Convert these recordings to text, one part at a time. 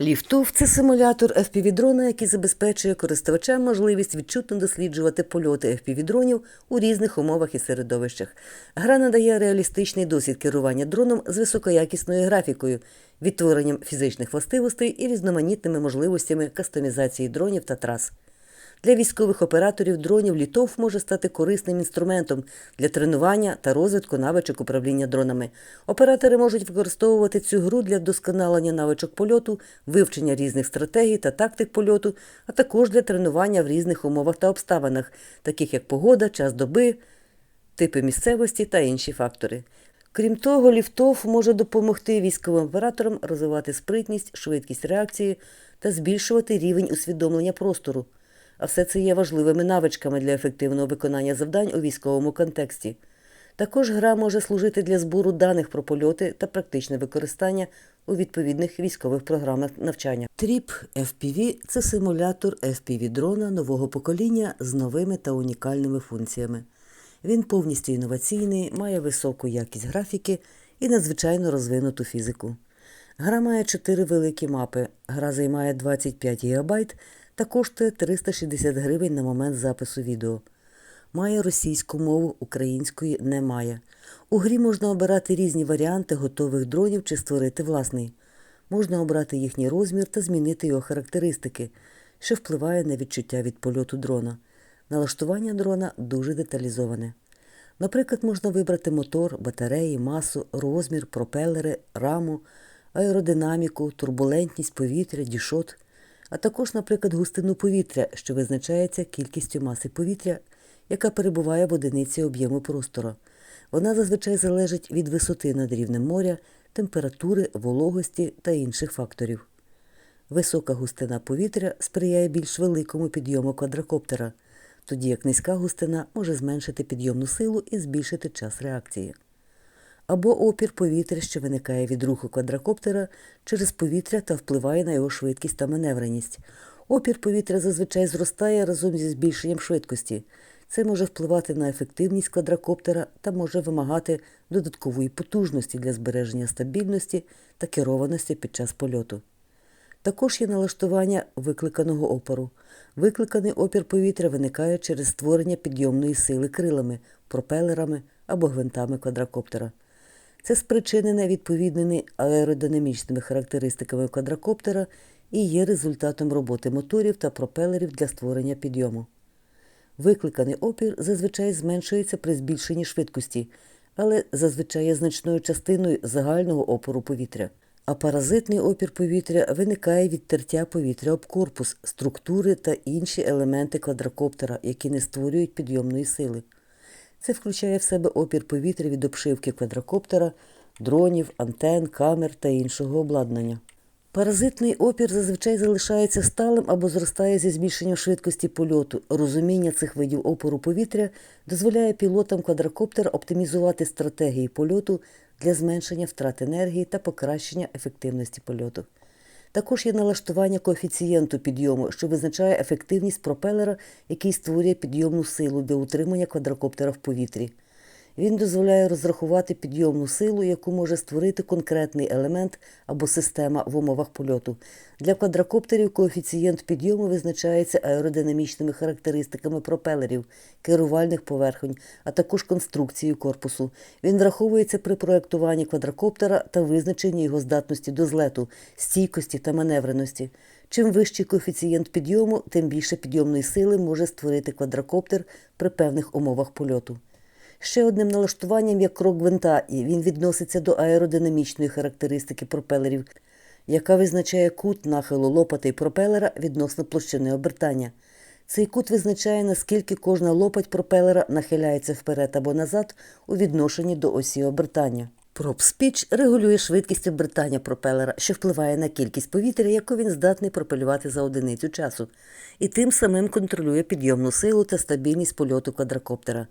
Ліфтов це симулятор FPV-дрона, який забезпечує користувачам можливість відчутно досліджувати польоти FPV-дронів у різних умовах і середовищах. Гра надає реалістичний досвід керування дроном з високоякісною графікою, відтворенням фізичних властивостей і різноманітними можливостями кастомізації дронів та трас. Для військових операторів дронів літов може стати корисним інструментом для тренування та розвитку навичок управління дронами. Оператори можуть використовувати цю гру для вдосконалення навичок польоту, вивчення різних стратегій та тактик польоту, а також для тренування в різних умовах та обставинах, таких як погода, час доби, типи місцевості та інші фактори. Крім того, ліфтов може допомогти військовим операторам розвивати спритність, швидкість реакції та збільшувати рівень усвідомлення простору. А все це є важливими навичками для ефективного виконання завдань у військовому контексті. Також гра може служити для збору даних про польоти та практичне використання у відповідних військових програмах навчання. Тріп FPV – це симулятор FPV-дрона нового покоління з новими та унікальними функціями. Він повністю інноваційний, має високу якість графіки і надзвичайно розвинуту фізику. Гра має чотири великі мапи. Гра займає 25 ГБ та коштує 360 гривень на момент запису відео. Має російську мову, української немає. У грі можна обирати різні варіанти готових дронів чи створити власний. Можна обрати їхній розмір та змінити його характеристики, що впливає на відчуття від польоту дрона. Налаштування дрона дуже деталізоване. Наприклад, можна вибрати мотор, батареї, масу, розмір, пропелери, раму, аеродинаміку, турбулентність повітря, дішот, а також, наприклад, густину повітря, що визначається кількістю маси повітря, яка перебуває в одиниці об'єму простору. Вона зазвичай залежить від висоти над рівнем моря, температури, вологості та інших факторів. Висока густина повітря сприяє більш великому підйому квадрокоптера, тоді як низька густина може зменшити підйомну силу і збільшити час реакції. Або опір повітря, що виникає від руху квадрокоптера через повітря та впливає на його швидкість та маневреність. Опір повітря зазвичай зростає разом зі збільшенням швидкості. Це може впливати на ефективність квадрокоптера та може вимагати додаткової потужності для збереження стабільності та керованості під час польоту. Також є налаштування викликаного опору. Викликаний опір повітря виникає через створення підйомної сили крилами, пропелерами або гвинтами квадрокоптера. Це спричинене відповідними аеродинамічними характеристиками квадрокоптера і є результатом роботи моторів та пропелерів для створення підйому. Викликаний опір зазвичай зменшується при збільшенні швидкості, але зазвичай є значною частиною загального опору повітря. А паразитний опір повітря виникає від тертя повітря об корпус, структури та інші елементи квадрокоптера, які не створюють підйомної сили. Це включає в себе опір повітря від обшивки квадрокоптера, дронів, антен, камер та іншого обладнання. Паразитний опір зазвичай залишається сталим або зростає зі збільшенням швидкості польоту. Розуміння цих видів опору повітря дозволяє пілотам квадрокоптера оптимізувати стратегії польоту для зменшення втрат енергії та покращення ефективності польоту. Також є налаштування коефіцієнту підйому, що визначає ефективність пропелера, який створює підйомну силу для утримання квадрокоптера в повітрі. Він дозволяє розрахувати підйомну силу, яку може створити конкретний елемент або система в умовах польоту. Для квадрокоптерів коефіцієнт підйому визначається аеродинамічними характеристиками пропелерів, керувальних поверхонь, а також конструкцією корпусу. Він враховується при проєктуванні квадрокоптера та визначенні його здатності до злету, стійкості та маневреності. Чим вищий коефіцієнт підйому, тим більше підйомної сили може створити квадрокоптер при певних умовах польоту. Ще одним налаштуванням є крок гвинта, і він відноситься до аеродинамічної характеристики пропелерів, яка визначає кут нахилу лопатей пропелера відносно площини обертання. Цей кут визначає, наскільки кожна лопать пропелера нахиляється вперед або назад у відношенні до осі обертання. Проб спіч регулює швидкість обертання пропелера, що впливає на кількість повітря, яку він здатний пропелювати за одиницю часу, і тим самим контролює підйомну силу та стабільність польоту квадрокоптера.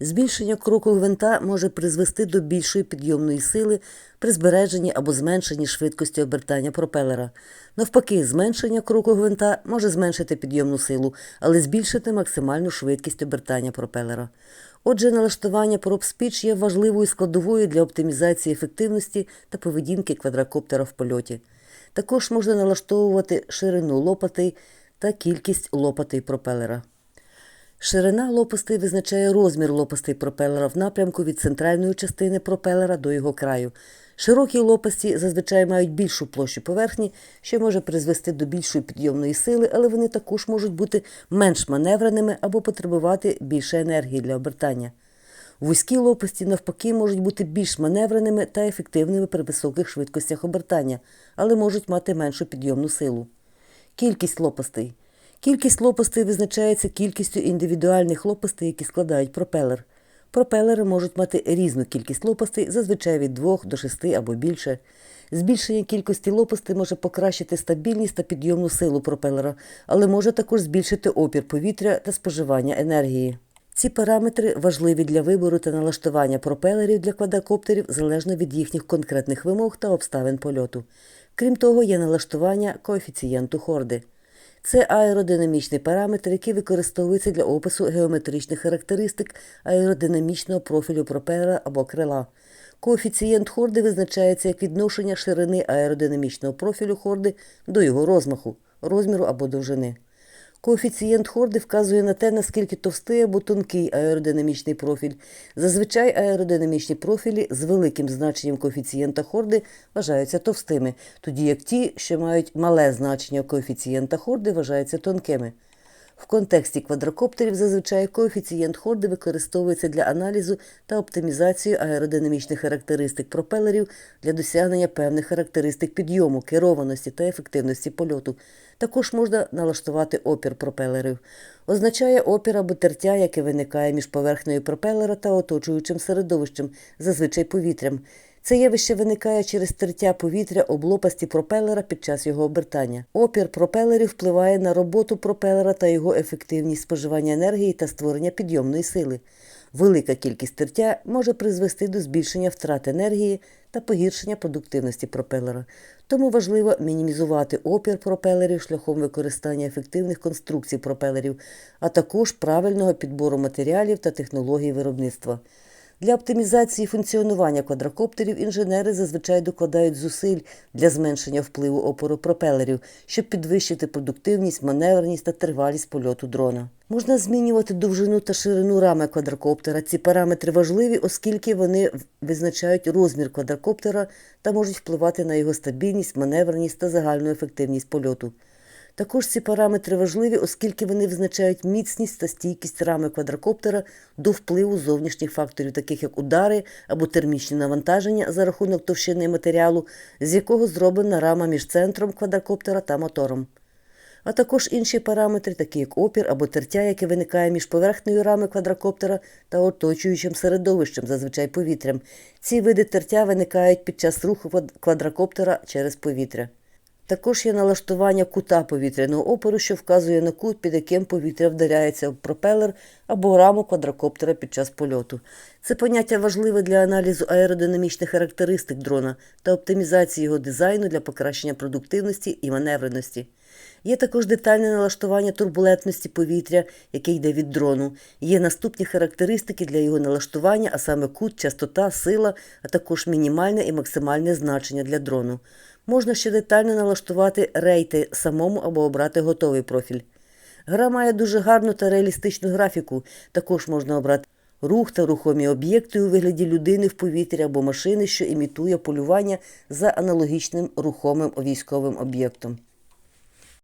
Збільшення кроку гвинта може призвести до більшої підйомної сили при збереженні або зменшенні швидкості обертання пропелера. Навпаки, зменшення кроку гвинта може зменшити підйомну силу, але збільшити максимальну швидкість обертання пропелера. Отже, налаштування проб speech є важливою складовою для оптимізації ефективності та поведінки квадрокоптера в польоті. Також можна налаштовувати ширину лопатей та кількість лопатей пропелера. Ширина лопастей визначає розмір лопастей пропелера в напрямку від центральної частини пропелера до його краю. Широкі лопасті зазвичай мають більшу площу поверхні, що може призвести до більшої підйомної сили, але вони також можуть бути менш маневреними або потребувати більше енергії для обертання. Вузькі лопасті, навпаки, можуть бути більш маневреними та ефективними при високих швидкостях обертання, але можуть мати меншу підйомну силу. Кількість лопастей. Кількість лопастей визначається кількістю індивідуальних лопастей, які складають пропелер. Пропелери можуть мати різну кількість лопастей, зазвичай від 2 до 6 або більше. Збільшення кількості лопастей може покращити стабільність та підйомну силу пропелера, але може також збільшити опір повітря та споживання енергії. Ці параметри важливі для вибору та налаштування пропелерів для квадрокоптерів залежно від їхніх конкретних вимог та обставин польоту. Крім того, є налаштування коефіцієнту хорди. Це аеродинамічний параметр, який використовується для опису геометричних характеристик аеродинамічного профілю пропелера або крила. Коефіцієнт хорди визначається як відношення ширини аеродинамічного профілю хорди до його розмаху, розміру або довжини. Коефіцієнт хорди вказує на те, наскільки товстий або тонкий аеродинамічний профіль. Зазвичай аеродинамічні профілі з великим значенням коефіцієнта хорди вважаються товстими, тоді як ті, що мають мале значення коефіцієнта хорди, вважаються тонкими. В контексті квадрокоптерів зазвичай коефіцієнт хорди використовується для аналізу та оптимізації аеродинамічних характеристик пропелерів для досягнення певних характеристик підйому, керованості та ефективності польоту. Також можна налаштувати опір пропелерів. Означає опір або тертя, яке виникає між поверхнею пропелера та оточуючим середовищем, зазвичай повітрям. Це явище виникає через тертя повітря об лопасті пропелера під час його обертання. Опір пропелерів впливає на роботу пропелера та його ефективність споживання енергії та створення підйомної сили. Велика кількість тертя може призвести до збільшення втрат енергії та погіршення продуктивності пропелера. Тому важливо мінімізувати опір пропелерів шляхом використання ефективних конструкцій пропелерів, а також правильного підбору матеріалів та технологій виробництва. Для оптимізації функціонування квадрокоптерів інженери зазвичай докладають зусиль для зменшення впливу опору пропелерів, щоб підвищити продуктивність, маневреність та тривалість польоту дрона. Можна змінювати довжину та ширину рами квадрокоптера. Ці параметри важливі, оскільки вони визначають розмір квадрокоптера та можуть впливати на його стабільність, маневреність та загальну ефективність польоту. Також ці параметри важливі, оскільки вони визначають міцність та стійкість рами квадрокоптера до впливу зовнішніх факторів, таких як удари або термічні навантаження за рахунок товщини матеріалу, з якого зроблена рама між центром квадрокоптера та мотором. А також інші параметри, такі як опір або тертя, яке виникає між поверхнею рами квадрокоптера та оточуючим середовищем, зазвичай повітрям. Ці види тертя виникають під час руху квадрокоптера через повітря. Також є налаштування кута повітряного опору, що вказує на кут, під яким повітря вдаряється в пропелер або раму квадрокоптера під час польоту. Це поняття важливе для аналізу аеродинамічних характеристик дрона та оптимізації його дизайну для покращення продуктивності і маневреності. Є також детальне налаштування турбулентності повітря, яке йде від дрону. Є наступні характеристики для його налаштування, а саме кут, частота, сила, а також мінімальне і максимальне значення для дрону. Можна ще детально налаштувати рейти самому або обрати готовий профіль. Гра має дуже гарну та реалістичну графіку. Також можна обрати рух та рухомі об'єкти у вигляді людини в повітрі або машини, що імітує полювання за аналогічним рухомим військовим об'єктом.